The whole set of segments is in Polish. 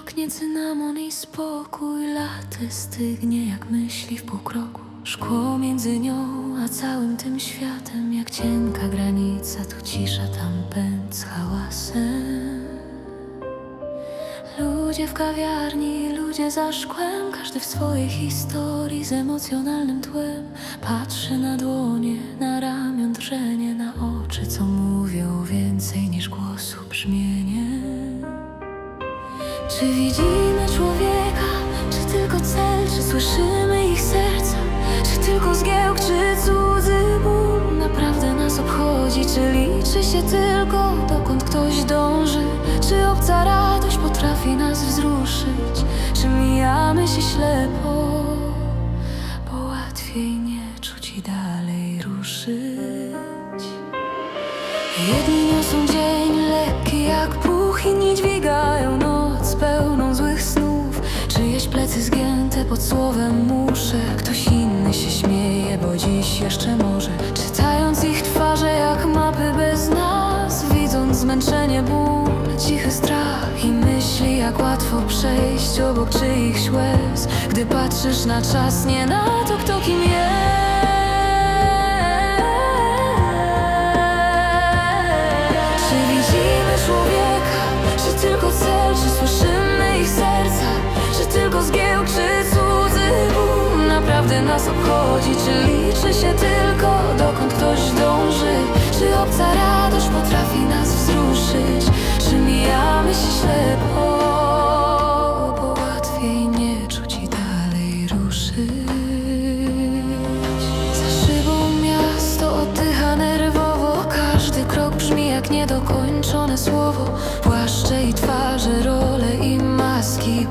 oknie cynamon i spokój. Latte stygnie jak myśli w półkroku. Szkło między nią a całym tym światem. Jak cienka granica, tu cisza, tam pęd z hałasem. Ludzie w kawiarni, ludzie za szkłem. Każdy w swojej historii z emocjonalnym tłem. Patrzy na dłonie, na ramion drżenie Na oczy, co mówią Czy widzimy człowieka, czy tylko cel? Czy słyszymy ich serca, czy tylko zgiełk? Czy cudzy ból? Naprawdę nas obchodzi Czy liczy się tylko, dokąd ktoś dąży? Czy obca radość potrafi nas wzruszyć? Czy mijamy się ślepo, bo łatwiej nie czuć i dalej ruszyć. Jedni niosą dzień lekki jak puch, inni dźwigają Czyjeś plecy zgięte pod słowem muszę. Ktoś inny się śmieje, bo dziś jeszcze może. Czytając ich twarze jak mapy bez nas, widząc zmęczenie, ból, cichy strach i myśli jak łatwo przejść obok czyichś łez, gdy patrzysz na czas, nie na to, kto kim jest. Nas obchodzi, czy liczy się tylko dokąd ktoś dąży, czy obca radość potrafi nas wzruszyć, czy mijamy się ślepo, bo łatwiej nie czuć i dalej ruszyć. Za szybą miasto oddycha nerwowo Każdy krok brzmi jak niedokończone słowo Płaszcze i twarze, role i maski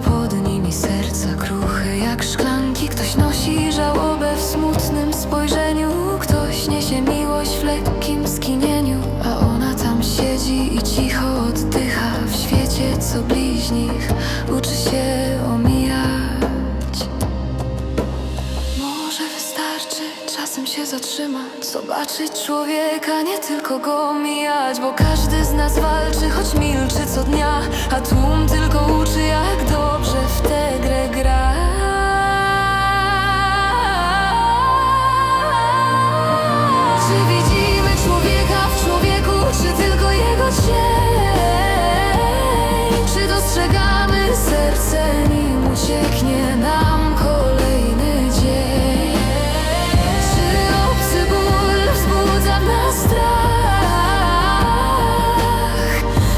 spojrzeniu. Ktoś niesie miłość w lekkim skinieniu A ona tam siedzi i cicho oddycha W świecie co bliźnich uczy się omijać. Może wystarczy czasem się zatrzymać Zobaczyć człowieka, nie tylko go mijać Bo każdy z nas walczy, choć milczy co dnia A tłum tylko ucieknie nam kolejny dzień? Czy obcy ból wzbudza w nas strach?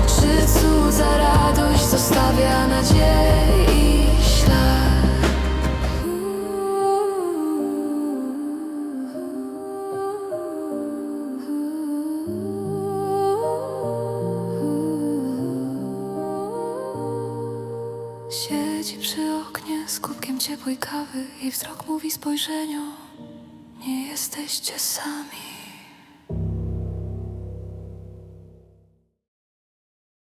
Czy cudza radość zostawia nadziei Siedzi przy oknie z kubkiem ciepłej kawy i wzrok mówi spojrzeniu. Nie jesteście sami